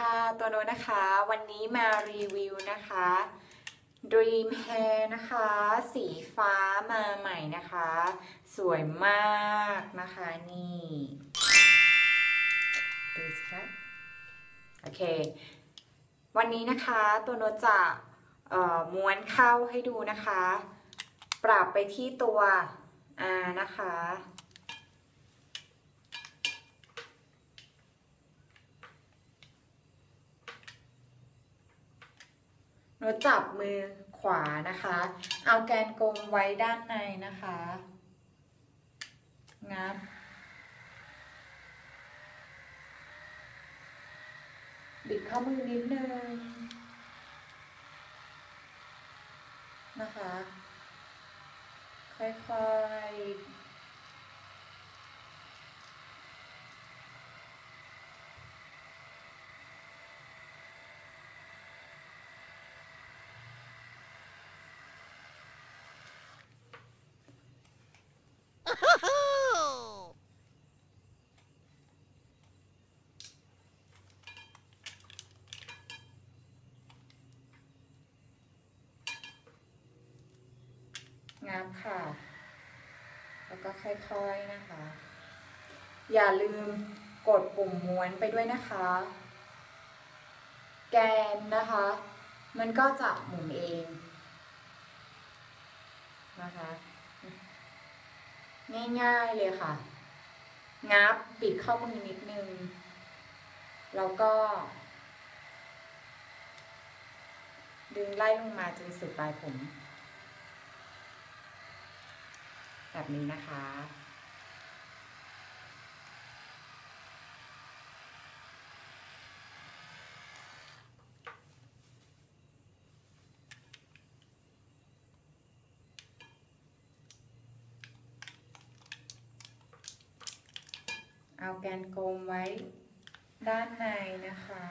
ค่ะตัวโน้ตนะคะ วันนี้มารีวิวนะคะ Dream Hair นะคะ สีฟ้ามาใหม่นะคะ สวยมากนะคะนี่ดูสิคะโอเค วันนี้นะคะตัวโน้ตจะเอ่อม้วนเข้าให้ดูนะคะ ปรับไปที่ตัว R นะคะ หนูจับมือขวานะคะ เอาแกนกลมไว้ด้านในนะคะ งับ บิดข้อมือนิดนึง นะคะ ค่อยๆ งับค่ะ แล้วก็ค่อยๆนะคะ อย่าลืมกดปุ่มม้วนไปด้วยนะคะ แกนนะคะ มันก็จะหมุนเองนะคะ ง่ายๆเลยค่ะ งับปิดเข้ามือนิดนึง แล้วก็ ดึงไล่ลงมาจนสุดปลายผม แบบนี้นะคะ เอาแกนกลมไว้ด้านในนะคะ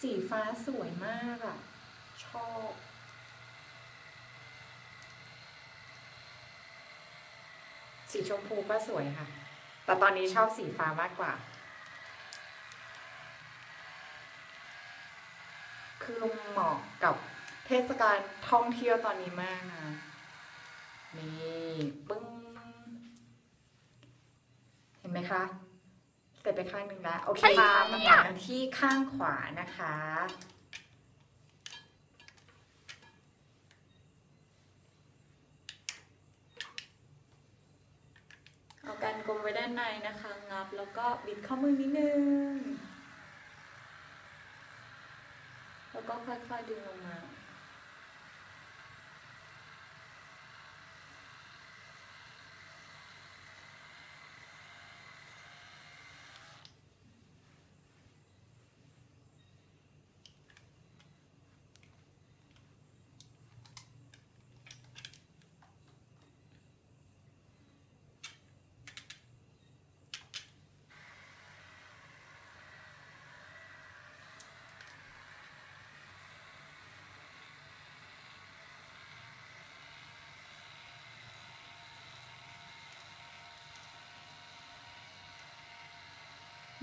สีฟ้าสวยมากอะ่ะ ชอบสีชมพูก็สวยค่ะ แต่ตอนนี้ชอบสีฟ้ามากกว่า คือเหมาะกับเทศกาลท่องเที่ยวตอนนี้มากนะ นี่ปึ้ง เห็นไหมคะ เสร็จไปข้างหนึ่งแล้ว โอเคค่ะมาต่อกันที่ข้างขวานะคะ เอาการกลมไว้ด้านในนะคะ งับแล้วก็บิดข้อมือนิดนึง แล้วก็ค่อยๆดึงลงมา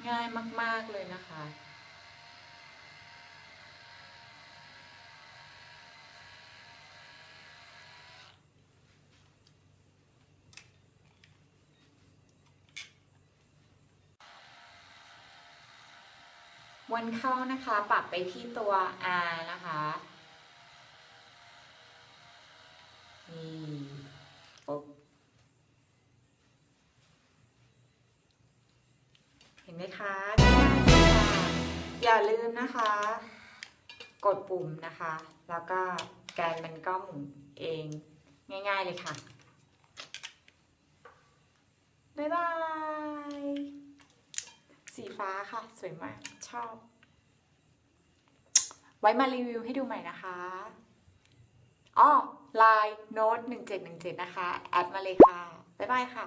ง่ายมาก ๆ เลยนะคะวนเข้านะคะ ปรับไปที่ตัว R นะคะ ลืมนะคะ กดปุ่มนะคะ แล้วก็แกนมันก็หมุนเองง่าย ๆเลยค่ะ บ๊ายบาย สีฟ้าค่ะ สวยมาก ชอบ ไว้มารีวิวให้ดูใหม่นะคะอ้อไลน์โน้ต1717 นะคะ แอดมาเลยค่ะ บ๊ายบายค่ะ